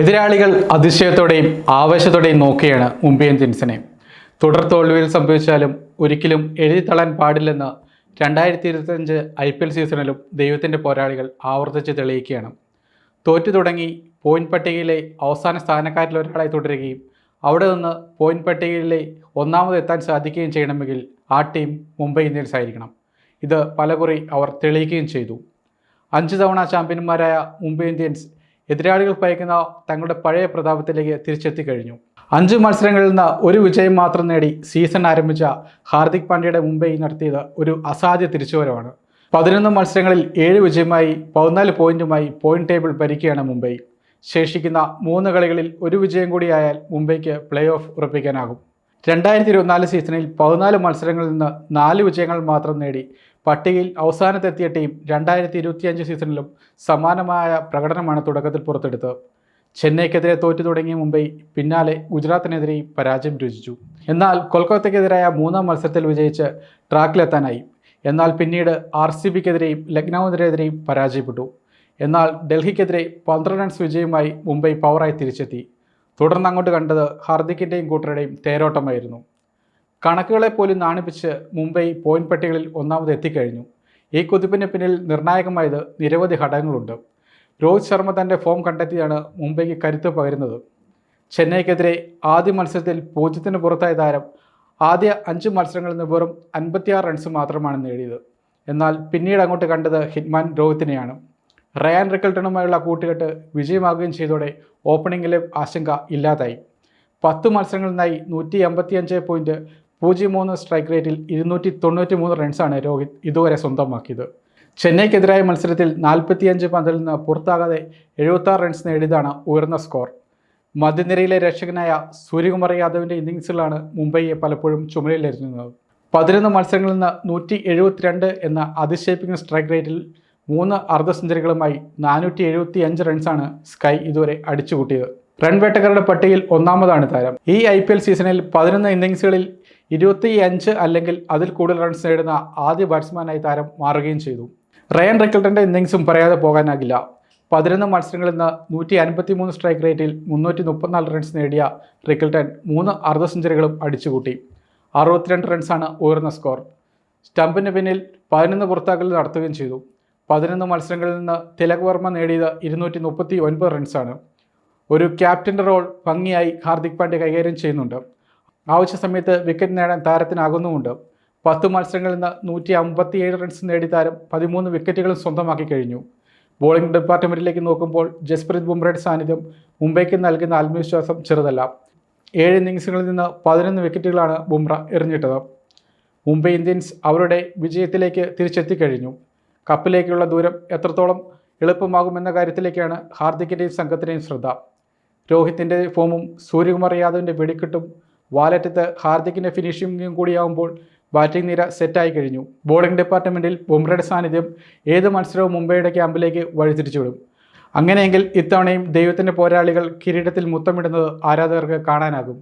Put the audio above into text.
എതിരാളികൾ അതിശയത്തോടെയും ആവേശത്തോടെയും നോക്കുകയാണ് മുംബൈ ഇന്ത്യൻസിനെ. തുടർ തോൽവിയിൽ സംഭവിച്ചാലും ഒരിക്കലും എഴുതി തള്ളാൻ പാടില്ലെന്ന് രണ്ടായിരത്തി ഇരുപത്തഞ്ച് ഐ പി എൽ സീസണിലും ദൈവത്തിന്റെ പോരാളികൾ ആവർത്തിച്ച് തെളിയിക്കുകയാണ്. തോറ്റു തുടങ്ങി പോയിന്റ് പട്ടികയിലെ അവസാന സ്ഥാനക്കാരിൽ ഒരാളായി തുടരുകയും അവിടെ നിന്ന് പോയിന്റ് പട്ടികയിലെ ഒന്നാമത് എത്താൻ സാധിക്കുകയും ചെയ്യണമെങ്കിൽ ആ ടീം മുംബൈ ഇന്ത്യൻസ് ആയിരിക്കണം. ഇത് പലകുറി അവർ തെളിയിക്കുകയും ചെയ്തു. അഞ്ച് തവണ ചാമ്പ്യന്മാരായ മുംബൈ ഇന്ത്യൻസ് എതിരാളികൾ പയക്കുന്ന തങ്ങളുടെ പഴയ പ്രതാപത്തിലേക്ക് തിരിച്ചെത്തി കഴിഞ്ഞു അഞ്ച് മത്സരങ്ങളിൽ നിന്ന് ഒരു വിജയം മാത്രം നേടി സീസൺ ആരംഭിച്ച ഹാർദിക് പാണ്ഡ്യയുടെ മുംബൈ നടത്തിയത് ഒരു അസാധ്യ തിരിച്ചുവരവാണ്. പതിനൊന്ന് മത്സരങ്ങളിൽ ഏഴ് വിജയമായി പതിനാല് പോയിന്റുമായി പോയിന്റ് ടേബിൾ ഭരിക്കുകയാണ് മുംബൈ. ശേഷിക്കുന്ന മൂന്ന് കളികളിൽ ഒരു വിജയം കൂടിയായാൽ മുംബൈക്ക് പ്ലേ ഓഫ് ഉറപ്പിക്കാനാകും. രണ്ടായിരത്തി ഇരുപത്തിനാല് സീസണിൽ പതിനാല് മത്സരങ്ങളിൽ നിന്ന് നാല് വിജയങ്ങൾ മാത്രം നേടി പട്ടികയിൽ അവസാനത്തെത്തിയ ടീം രണ്ടായിരത്തി ഇരുപത്തിയഞ്ച് സീസണിലും സമാനമായ പ്രകടനമാണ് തുടക്കത്തിൽ പുറത്തെടുത്തത്. ചെന്നൈക്കെതിരെ തോറ്റു തുടങ്ങിയ മുംബൈ പിന്നാലെ ഗുജറാത്തിനെതിരെയും പരാജയം രുചിച്ചു എന്നാൽ കൊൽക്കത്തയ്ക്കെതിരായ മൂന്നാം മത്സരത്തിൽ വിജയിച്ച് ട്രാക്കിലെത്താനായി. എന്നാൽ പിന്നീട് ആർ സി ബിക്കെതിരെയും ലക്നൌവിനെതിരെയും പരാജയപ്പെട്ടു. എന്നാൽ ഡൽഹിക്കെതിരെ പന്ത്രണ്ട് റൺസ് വിജയമായി മുംബൈ പവറായി തിരിച്ചെത്തി. തുടർന്ന് അങ്ങോട്ട് കണ്ടത് ഹാർദിക്കിന്റെയും കൂട്ടരുടെയും തേരോട്ടമായിരുന്നു. കണക്കുകളെ പോലും നാണിപ്പിച്ച് മുംബൈ പോയിന്റ് പട്ടികളിൽ ഒന്നാമത് എത്തിക്കഴിഞ്ഞു. ഈ കുതിപ്പിന് പിന്നിൽ നിർണായകമായത് നിരവധി ഘടകങ്ങളുണ്ട്. രോഹിത് ശർമ്മ തന്റെ ഫോം കണ്ടെത്തിയാണ് മുംബൈക്ക് കരുത്ത് പകരുന്നത്. ചെന്നൈക്കെതിരെ ആദ്യ മത്സരത്തിൽ പൂജ്യത്തിന് പുറത്തായ താരം ആദ്യ അഞ്ച് മത്സരങ്ങളിൽ നിന്ന് വെറും അൻപത്തിയാറ് റൺസ് മാത്രമാണ് നേടിയത്. എന്നാൽ പിന്നീട് അങ്ങോട്ട് കണ്ടത് ഹിറ്റ്മാൻ രോഹിത്തിനെയാണ്. റയാൻ റിക്കൽട്ടണുമായുള്ള കൂട്ടുകെട്ട് വിജയമാകുകയും ചെയ്തോടെ ഓപ്പണിംഗിലെ ആശങ്ക ഇല്ലാതായി. പത്ത് മത്സരങ്ങളിൽ നിന്നായി നൂറ്റി എൺപത്തിയഞ്ച് പോയിന്റ് പൂജ്യം മൂന്ന് സ്ട്രൈക്ക് റേറ്റിൽ ഇരുന്നൂറ്റി തൊണ്ണൂറ്റി മൂന്ന് റൺസാണ് രോഹിത് ഇതുവരെ സ്വന്തമാക്കിയത്. ചെന്നൈക്കെതിരായ മത്സരത്തിൽ നാൽപ്പത്തിയഞ്ച് പന്തിൽ നിന്ന് പുറത്താകാതെ എഴുപത്താറ് റൺസ് നേടിയതാണ് ഉയർന്ന സ്കോർ മധ്യനിരയിലെ രക്ഷകനായ സൂര്യകുമാർ യാദവിന്റെ ഇന്നിങ്സിലാണ് മുംബൈയെ പലപ്പോഴും ചുമലിലിരുന്നത് പതിനൊന്ന് മത്സരങ്ങളിൽ നിന്ന് നൂറ്റി എഴുപത്തിരണ്ട് എന്ന അതിശയിപ്പിക്കുന്ന സ്ട്രൈക്ക് റേറ്റിൽ മൂന്ന് അർദ്ധ സെഞ്ചുറികളുമായി നാനൂറ്റി എഴുപത്തി അഞ്ച് റൺസാണ് സ്കൈ ഇതുവരെ അടിച്ചുകൂട്ടിയത് റൺ വേട്ടക്കാരുടെ പട്ടികയിൽ ഒന്നാമതാണ് താരം. ഈ ഐ പി എൽ സീസണിൽ പതിനൊന്ന് ഇന്നിങ്സുകളിൽ ഇരുപത്തി അഞ്ച് അല്ലെങ്കിൽ അതിൽ കൂടുതൽ റൺസ് നേടുന്ന ആദ്യ ബാറ്റ്സ്മാനായി താരം മാറുകയും ചെയ്തു. റയൻ റിക്കൽട്ടന്റെ ഇന്നിങ്സും പറയാതെ പോകാനാകില്ല. പതിനൊന്ന് മത്സരങ്ങളിൽ നിന്ന് നൂറ്റി അൻപത്തി മൂന്ന് സ്ട്രൈക്ക് റേറ്റിൽ മുന്നൂറ്റി മുപ്പത്തിനാല് റൺസ് നേടിയ റിക്കൽട്ടൻ മൂന്ന് അർദ്ധ സെഞ്ചുറികളും അടിച്ചുകൂട്ടി. അറുപത്തിരണ്ട് റൺസാണ് ഉയർന്ന സ്കോർ സ്റ്റംപിന് പിന്നിൽ പതിനൊന്ന് പുറത്താക്കൽ നടത്തുകയും ചെയ്തു. പതിനൊന്ന് മത്സരങ്ങളിൽ നിന്ന് തിലക് വർമ്മ നേടിയത് ഇരുന്നൂറ്റി മുപ്പത്തി ഒൻപത് റൺസാണ് ഒരു ക്യാപ്റ്റന്റെ റോൾ ഭംഗിയായി ഹാർദിക് പാണ്ഡ്യ കൈകാര്യം ചെയ്യുന്നുണ്ട്. ആവശ്യ സമയത്ത് വിക്കറ്റ് നേടാൻ താരത്തിനാകുന്നുമുണ്ട്. പത്ത് മത്സരങ്ങളിൽ നിന്ന് നൂറ്റി അമ്പത്തിയേഴ് റൺസ് നേടി താരം പതിമൂന്ന് വിക്കറ്റുകളും സ്വന്തമാക്കി കഴിഞ്ഞു. ബോളിംഗ് ഡിപ്പാർട്ട്മെന്റിലേക്ക് നോക്കുമ്പോൾ ജസ്പ്രീത് ബുംറയുടെ സാന്നിധ്യം മുംബൈക്ക് നൽകുന്ന ആത്മവിശ്വാസം ചെറുതല്ല. ഏഴ് ഇന്നിങ്സുകളിൽ നിന്ന് പതിനൊന്ന് വിക്കറ്റുകളാണ് ബുംറ എറിഞ്ഞിട്ടത്. മുംബൈ ഇന്ത്യൻസ് അവരുടെ വിജയത്തിലേക്ക് തിരിച്ചെത്തിക്കഴിഞ്ഞു കപ്പിലേക്കുള്ള ദൂരം എത്രത്തോളം എളുപ്പമാകുമെന്ന കാര്യത്തിലേക്കാണ് ഹാർദിക്കിന്റെയും സംഘത്തിന്റെയും ശ്രദ്ധ. രോഹിത്തിന്റെ ഫോമും സൂര്യകുമാർ യാദവിന്റെ വെടിക്കെട്ടും വാലറ്റത്ത് ഹാർദിക്കിന്റെ ഫിനിഷിങ്ങും കൂടിയാവുമ്പോൾ ബാറ്റിംഗ് നിര സെറ്റായി കഴിഞ്ഞു. ബോളിംഗ് ഡിപ്പാർട്ട്മെന്റിൽ ബുംറയുടെ സാന്നിധ്യം ഏത് മത്സരവും മുംബൈയുടെ ക്യാമ്പിലേക്ക് വഴിതിരിച്ചുവിടും അങ്ങനെയെങ്കിൽ ഇത്തവണയും ദൈവത്തിന്റെ പോരാളികൾ കിരീടത്തിൽ മുത്തമിടുന്നത് ആരാധകർക്ക് കാണാനാകും.